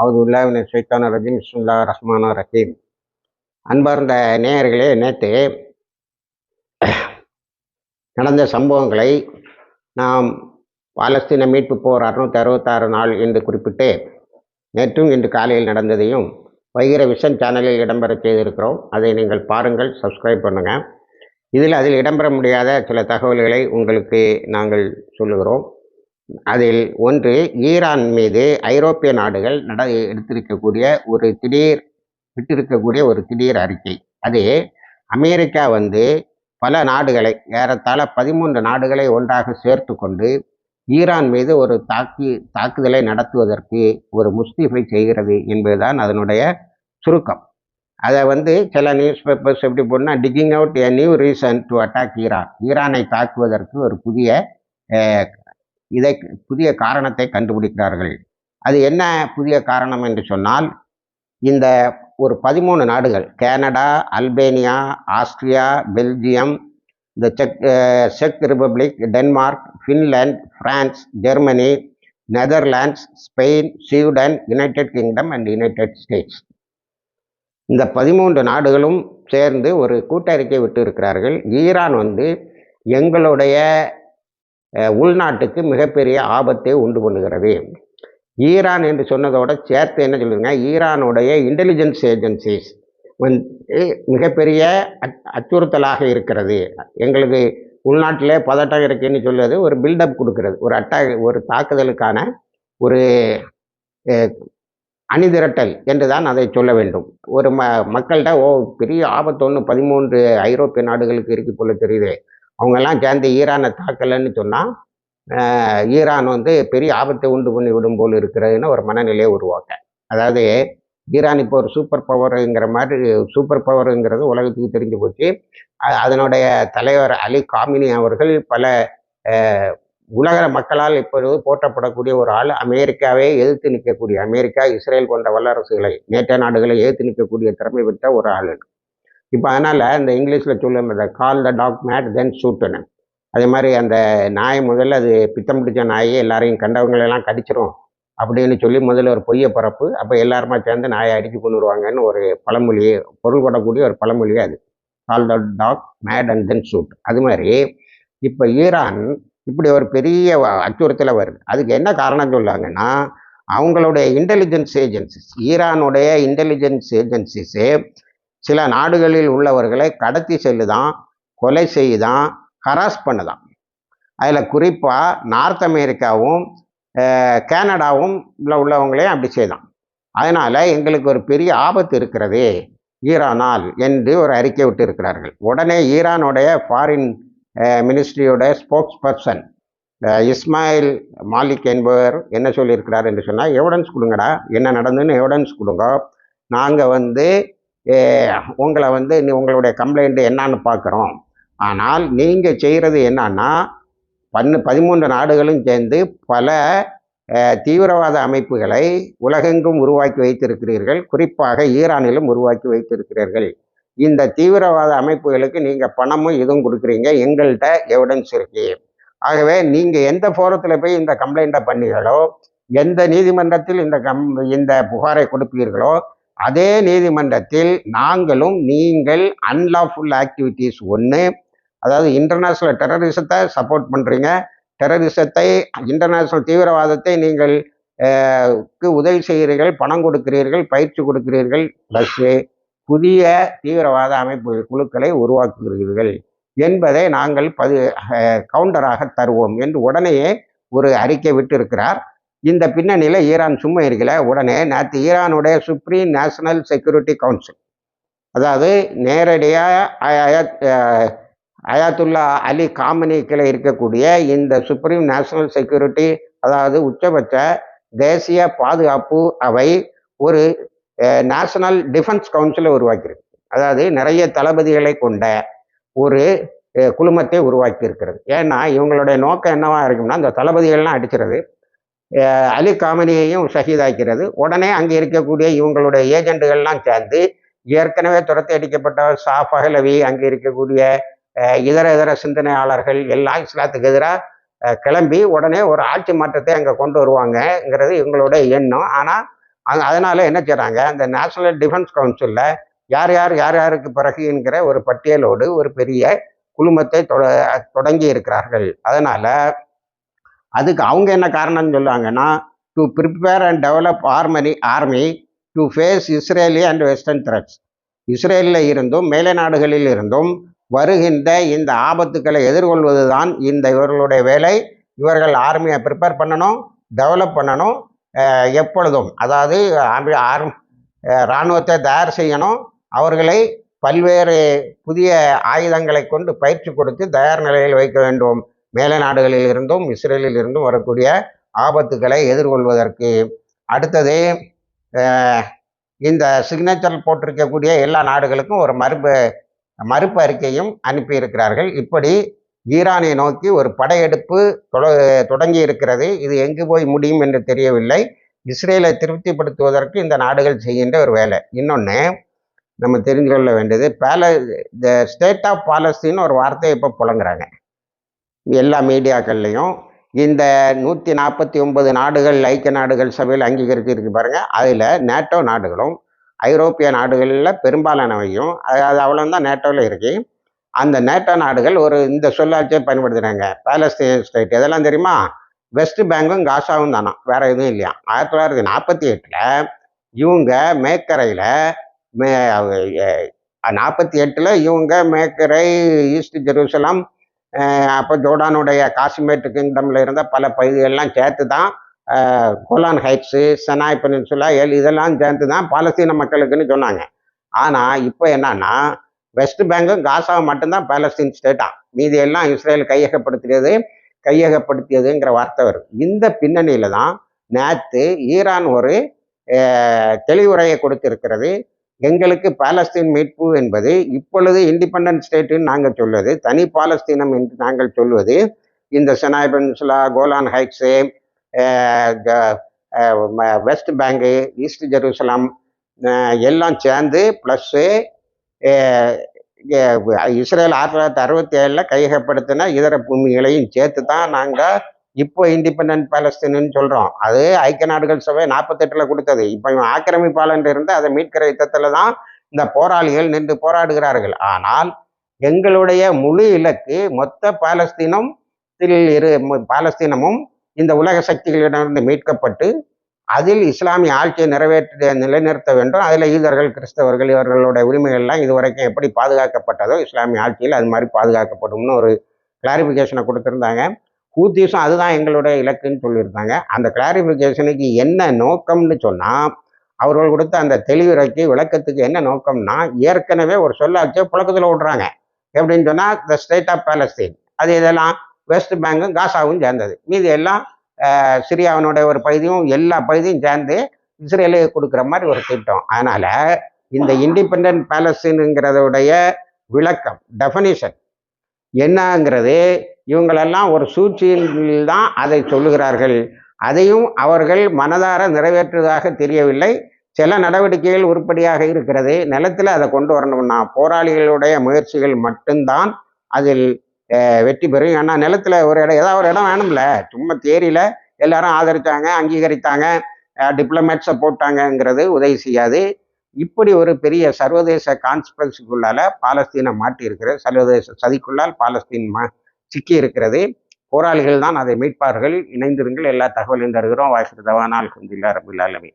அவுதுல்லாவின் சைத்தான ரஜீம் இஸ்முல்லா ரஹ்மானா ரஹீம். அன்பார்ந்த நேயர்களே நேற்று நடந்த சம்பவங்களை நாம் பாலஸ்தீன மீட்பு போர் அறுநூத்தி அறுபத்தாறு நாள் என்று குறிப்பிட்டு நேற்றும் இன்று காலையில் நடந்ததையும் வைகிர விஷன் சேனலில் இடம்பெற செய்திருக்கிறோம். அதை நீங்கள் பாருங்கள் சப்ஸ்கிரைப் பண்ணுங்கள் இதில் அதில் இடம்பெற முடியாத சில தகவல்களை உங்களுக்கு நாங்கள் சொல்லுகிறோம். அதில் ஒன்று ஈரான் மீது ஐரோப்பிய நாடுகள் நட எடுத்திருக்கக்கூடிய ஒரு திடீர் விட்டிருக்கக்கூடிய ஒரு திடீர் அறிக்கை. அது அமெரிக்கா வந்து பல நாடுகளை ஏறத்தாழ பதிமூன்று நாடுகளை ஒன்றாக சேர்த்து கொண்டு ஈரான் மீது ஒரு தாக்கி தாக்குதலை நடத்துவதற்கு ஒரு முஸ்தீஃபை செய்கிறது என்பதுதான் அதனுடைய சுருக்கம். அதை வந்து சில நியூஸ் பேப்பர்ஸ் எப்படி போனால் digging out a new reason to attack Iran ஈரானை தாக்குவதற்கு ஒரு புதிய இதை புதிய காரணத்தை கண்டுபிடிக்கிறார்கள். அது என்ன புதிய காரணம் என்று சொன்னால் இந்த ஒரு பதிமூணு நாடுகள் கேனடா அல்பேனியா ஆஸ்திரியா பெல்ஜியம் இந்த check check republic Denmark Finland France Germany Netherlands Spain Sweden United kingdom and United states. இந்த பதிமூன்று நாடுகளும் சேர்ந்து ஒரு கூட்டறிக்கை விட்டு இருக்கிறார்கள் ஈரான் வந்து எங்களுடைய உள்நாட்டுக்கு மிகப்பெரிய ஆபத்தை உண்டு பண்ணுகிறது. ஈரான் என்று சொன்னதோட சேர்த்து என்ன சொல்லுங்க ஈரானுடைய இன்டெலிஜென்ஸ் ஏஜென்சிஸ் வந்து மிகப்பெரிய அச்சுறுத்தலாக இருக்கிறது. எங்களுக்கு உள்நாட்டிலே பதட்டம் இருக்குன்னு சொல்லுவது ஒரு பில்டப் கொடுக்கறது. ஒரு அட்டா ஒரு தாக்குதலுக்கான ஒரு அணிதிரட்டல் என்று தான் அதை சொல்ல வேண்டும். ஒரு ம மக்கள்கிட்ட ஓ பெரிய ஆபத்து ஒன்று பதிமூன்று ஐரோப்பிய நாடுகளுக்கு இருக்கு போல தெரியுது. அவங்கெல்லாம் சேர்ந்து ஈரானை தாக்கலைன்னு சொன்னால் ஈரான் வந்து பெரிய ஆபத்தை உண்டு பண்ணி விடும் போல் இருக்கிறதுன்னு ஒரு மனநிலையை உருவாக்க. அதாவது ஈரான் இப்போ ஒரு சூப்பர் பவருங்கிற மாதிரி சூப்பர் பவருங்கிறது உலகத்துக்கு தெரிஞ்சு போச்சு. அதனுடைய தலைவர் அலி காமினி அவர்கள் பல உலக மக்களால் இப்பொழுது போற்றப்படக்கூடிய ஒரு ஆள் அமெரிக்காவே எதிர்த்து நிற்கக்கூடிய அமெரிக்கா இஸ்ரேல் போன்ற வல்லரசுகளை நேற்ற நாடுகளை எதிர்த்து நிற்கக்கூடிய திறமை பெற்ற ஒரு ஆள் இப்போ அதனால் இந்த இங்கிலீஷில் சொல்லும் இந்த கால் த டாக் மேட் தென் ஷூட்டுன்னு அதே மாதிரி அந்த நாய் முதல்ல அது பித்தம் பிடிச்ச நாயை எல்லாரையும் கண்டவங்களெல்லாம் கடிச்சிரும் அப்படின்னு சொல்லி முதல்ல ஒரு பொய்ய பரப்பு அப்போ எல்லாருமா சேர்ந்து நாயை அடித்து கொண்டு வருவாங்கன்னு ஒரு பழமொழியே பொருள்படக்கூடிய ஒரு பழமொழியே அது. Call the dog mad and then shoot அது மாதிரி இப்போ ஈரான் இப்படி ஒரு பெரிய அச்சுறுத்தலை வருது. அதுக்கு என்ன காரணம் சொல்லாங்கன்னா அவங்களுடைய இன்டெலிஜென்ஸ் ஏஜென்சிஸ் ஈரானுடைய இன்டெலிஜென்ஸ் ஏஜென்சிஸு சில நாடுகளில் உள்ளவர்களை கடத்தி செல்லுதான் கொலை செய்யுதான் ஹராஸ் பண்ணுதான். அதில் குறிப்பாக நார்த் அமெரிக்காவும் கேனடாவும் உள்ளவங்களையும் அப்படி செய்தான். அதனால் எங்களுக்கு ஒரு பெரிய ஆபத்து இருக்கிறது ஈரானால் என்று ஒரு அறிக்கை விட்டு இருக்கிறார்கள் உடனே ஈரானுடைய ஃபாரின் மினிஸ்ட்ரியோட ஸ்போக்ஸ் பர்சன் இஸ்மாயில் மாலிக் என்பவர் என்ன சொல்லியிருக்கிறார் என்று சொன்னால் எவிடன்ஸ் கொடுங்கடா என்ன நடந்துன்னு எவிடன்ஸ் கொடுங்க. நாங்கள் வந்து உங்களை வந்து உங்களுடைய கம்ப்ளைண்ட் என்னான்னு பார்க்குறோம். ஆனால் நீங்கள் செய்கிறது என்னன்னா பன்னு பதிமூன்று நாடுகளும் சேர்ந்து பல தீவிரவாத அமைப்புகளை உலகெங்கும் உருவாக்கி வைத்திருக்கிறீர்கள். குறிப்பாக ஈரானிலும் உருவாக்கி வைத்திருக்கிறீர்கள். இந்த தீவிரவாத அமைப்புகளுக்கு நீங்கள் பணமும் இதுவும் கொடுக்குறீங்க. எங்கள்கிட்ட எவிடன்ஸ் இருக்கு. ஆகவே நீங்கள் எந்த ஃபோரத்தில் போய் இந்த கம்ப்ளைண்ட்டை பண்ணீங்களோ எந்த நீதிமன்றத்தில் இந்த கம் இந்த புகாரை கொடுப்பீர்களோ அதே நீதிமன்றத்தில் நாங்களும் நீங்கள் அன்லாஃபுல் ஆக்டிவிட்டீஸ் ஒன்று அதாவது இன்டர்நேஷ்னல் டெரரிசத்தை சப்போர்ட் பண்ணுறீங்க டெரரிசத்தை இன்டர்நேஷ்னல் தீவிரவாதத்தை நீங்கள் உதவி செய்கிறீர்கள் பணம் கொடுக்கிறீர்கள் பயிற்சி கொடுக்கிறீர்கள் ப்ளஸ்ஸு புதிய தீவிரவாத அமைப்பு குழுக்களை உருவாக்குகிறீர்கள் என்பதை நாங்கள் பது கவுண்டராக தருவோம் என்று உடனேயே ஒரு அறிக்கை விட்டு இருக்கிறார் இந்த பின்னணியில் ஈரான் சும்மா இருக்கல. உடனே நேற்று ஈரானுடைய சுப்ரீம் நேஷனல் செக்யூரிட்டி கவுன்சில் அதாவது நேரடியாக அயாத்துல்லா அலி காமனிக்கில் இருக்கக்கூடிய இந்த சுப்ரீம் நேஷனல் செக்யூரிட்டி அதாவது உச்சபட்ச தேசிய பாதுகாப்பு அவை ஒரு நேஷனல் டிஃபென்ஸ் கவுன்சிலை உருவாக்கியிருக்கு. அதாவது நிறைய தளபதிகளை கொண்ட ஒரு குழுமத்தை உருவாக்கி இருக்கிறது ஏன்னா இவங்களுடைய நோக்கம் என்னவா இருக்கும்னா இந்த தளபதிகள்லாம் அடிச்சிருது அலி காமனியையும் ஷஹீதாக்கிறது. உடனே அங்கே இருக்கக்கூடிய இவங்களுடைய ஏஜெண்டுகள்லாம் சேர்ந்து ஏற்கனவே துரத்தி அடிக்கப்பட்ட சா பஹலவி அங்கே இருக்கக்கூடிய இதர இதர சிந்தனையாளர்கள் எல்லாம் இஸ்லாத்துக்கு எதிராக கிளம்பி உடனே ஒரு ஆட்சி மாற்றத்தை அங்கே கொண்டு வருவாங்கங்கிறது இவங்களோட எண்ணம். ஆனால் அது அதனால என்ன செய்கிறாங்க அந்த நேஷனல் டிஃபென்ஸ் கவுன்சிலில் யார் யார் யார் யாருக்கு பிறகு என்கிற ஒரு பட்டியலோடு ஒரு பெரிய குழுமத்தை தொட- தொடங்கி இருக்கிறார்கள். அதனால் அதுக்கு அவங்க என்ன காரணம்னு சொல்லுவாங்கன்னா to prepare and develop Armani army to face Israeli and western threats இஸ்ரேலில் இருந்தும் மேலை நாடுகளில் இருந்தும் வருகின்ற இந்த ஆபத்துக்களை எதிர்கொள்வது தான் இந்த இவர்களுடைய வேலை. இவர்கள் ஆர்மியை ப்ரிப்பேர் பண்ணணும் டெவலப் பண்ணணும் எப்பொழுதும். அதாவது ஆர்மி ஆர்ம் இராணுவத்தை தயார் செய்யணும். அவர்களை பல்வேறு புதிய ஆயுதங்களை கொண்டு பயிற்சி கொடுத்து தயார் நிலையில் வைக்க வேண்டும். மேலை நாடுகளில் இருந்தும் இஸ்ரேலில் இருந்தும் வரக்கூடிய ஆபத்துக்களை எதிர்கொள்வதற்கு. அடுத்தது இந்த சிக்னேச்சர் போட்டிருக்கக்கூடிய எல்லா நாடுகளுக்கும் ஒரு மறுப்பு மறுப்பு அறிக்கையும் அனுப்பியிருக்கிறார்கள். இப்படி ஈரானை நோக்கி ஒரு படையெடுப்பு தொட- தொடங்கி இருக்கிறது இது எங்கு போய் முடியும் என்று தெரியவில்லை. இஸ்ரேலை திருப்திப்படுத்துவதற்கு இந்த நாடுகள் செய்கின்ற ஒரு வேலை. இன்னொன்று நம்ம தெரிந்து கொள்ள வேண்டியது பேல த ஸ்டேட் ஆஃப் பாலஸ்தீன் ஒரு வார்த்தையை இப்போ புலங்குறாங்க. எல்லா மீடியாக்கள்லையும் இந்த நூற்றி நாற்பத்தி ஒன்பது நாடுகள் ஐக்கிய நாடுகள் சபையில் அங்கீகரித்து பாருங்கள் அதில் நேட்டோ நாடுகளும் ஐரோப்பிய நாடுகளில் பெரும்பாலானவையும் அது அது அவ்வளோதான் நேட்டோவில் இருக்கு. அந்த நேட்டோ நாடுகள் ஒரு இந்த சொல்லாட்சியை பயன்படுத்துகிறாங்க பாலஸ்தீன் ஸ்டேட் இதெல்லாம் தெரியுமா? வெஸ்ட் பேங்கும் காசாவும் தானா வேற எதுவும் இல்லையா? ஆயிரத்தி தொள்ளாயிரத்தி நாற்பத்தி எட்டில் இவங்க மேக்கரையில் மே நாற்பத்தி எட்டில் இவங்க மேக்கரை ஈஸ்ட் ஜெருசலம் அப்போ ஜோர்டானுடைய காசிமேட்டு கிங்டம்ல இருந்த பல பகுதிகளெல்லாம் சேர்த்து தான் கோலான் ஹைட்ஸு செனாய் பெனின்சுலா எல் இதெல்லாம் சேர்த்து தான் பாலஸ்தீன மக்களுக்குன்னு சொன்னாங்க. ஆனால் இப்போ என்னன்னா வெஸ்ட் பேங்கும் காசாவும் மட்டும்தான் பாலஸ்தீன் ஸ்டேட்டா. மீதி எல்லாம் இஸ்ரேல் கையகப்படுத்தியது கையகப்படுத்தியதுங்கிற வார்த்தை வரும். இந்த பின்னணியில தான் நேற்று ஈரான் ஒரு தெளிவுரையை கொடுத்திருக்கிறது. எங்களுக்கு பாலஸ்தீன் மீட்பு என்பது இப்பொழுது இண்டிபெண்டன்ட் ஸ்டேட்டுன்னு நாங்கள் சொல்வது தனி பாலஸ்தீனம் என்று நாங்கள் சொல்வது. இந்த Sinai peninsula Golan Heights West Bank East Jerusalem எல்லாம் சேர்ந்து ப்ளஸ்ஸு இஸ்ரேல் ஆயிரத்தி தொள்ளாயிரத்தி அறுபத்தி ஏழில் கையகப்படுத்தின இதர பூமிகளையும் சேர்த்து தான் நாங்கள் இப்போ இண்டிபெண்ட் பாலஸ்தீன்னு சொல்கிறோம் அது ஐக்கிய நாடுகள் சபை நாற்பத்தெட்டில் கொடுத்தது. இப்போ இவன் ஆக்கிரமிப்பாளன் இருந்து அதை மீட்கிற யுத்தத்தில் தான் இந்த போராளிகள் நின்று போராடுகிறார்கள். ஆனால் எங்களுடைய முழு இலக்கு மொத்த பாலஸ்தீனம் இரு பாலஸ்தீனமும் இந்த உலக சக்திகளிடமிருந்து மீட்கப்பட்டு அதில் இஸ்லாமிய ஆட்சியை நிறைவேற்ற நிலைநிறுத்த வேண்டும். அதில் ஈதர்கள் கிறிஸ்தவர்கள் இவர்களுடைய உரிமைகள்லாம் இதுவரைக்கும் எப்படி பாதுகாக்கப்பட்டதோ இஸ்லாமிய ஆட்சியில் அது மாதிரி பாதுகாக்கப்படும்னு ஒரு கிளாரிஃபிகேஷனை கொடுத்துருந்தாங்க. ஹூத்திஸும் அதுதான் எங்களுடைய இலக்குன்னு சொல்லியிருந்தாங்க. அந்த கிளாரிஃபிகேஷனுக்கு என்ன நோக்கம்னு சொன்னால் அவர்கள் கொடுத்த அந்த தெளிவுரைக்கு விளக்கத்துக்கு என்ன நோக்கம்னா ஏற்கனவே ஒரு சொல்லாட்சியை புழக்கத்தில் விடுறாங்க. எப்படின்னு சொன்னால் த ஸ்டேட் ஆஃப் பாலஸ்தீன் அது இதெல்லாம் வெஸ்ட் பேங்கும் காசாவும் சேர்ந்தது. மீதி எல்லாம் சிரியாவினுடைய ஒரு பகுதியும் எல்லா பகுதியும் சேர்ந்து இஸ்ரேலுக்கு கொடுக்குற மாதிரி ஒரு திட்டம். அதனால் இந்த இண்டிபெண்ட் பேலஸ்தீனுங்கிறதுடைய விளக்கம் டெஃபனிஷன் என்னங்கிறது இவங்களெல்லாம் ஒரு சூழ்ச்சியில் தான் அதை சொல்லுகிறார்கள். அதையும் அவர்கள் மனதார நிறைவேற்றுவதாக தெரியவில்லை. சில நடவடிக்கைகள் உருப்படியாக இருக்கிறது. நிலத்தில் அதை கொண்டு வரணும்னா போராளிகளுடைய முயற்சிகள் மட்டும்தான் அதில் வெற்றி பெறும். ஏன்னா நிலத்தில் ஒரு இடம் ஏதாவது ஒரு இடம் வேணும்ல. சும்மா தேரியில் எல்லாரும் ஆதரித்தாங்க அங்கீகரித்தாங்க டிப்ளமேட்ஸை போட்டாங்கங்கிறது உதவி செய்யாது. இப்படி ஒரு பெரிய சர்வதேச கான்ஸ்பரன்ஸுக்குள்ளால பாலஸ்தீனை மாட்டியிருக்கிற சர்வதேச சதிக்குள்ளால் பாலஸ்தீன் மா சிக்கி இருக்கிறது. போராளிகள் தான் அதை மீட்பார்கள். இணைந்திருங்கள். எல்லா தகவலையும் தருகிறோம். வாய்ப்பு தவானால் குந்தில்லா ரபுல்லாலமி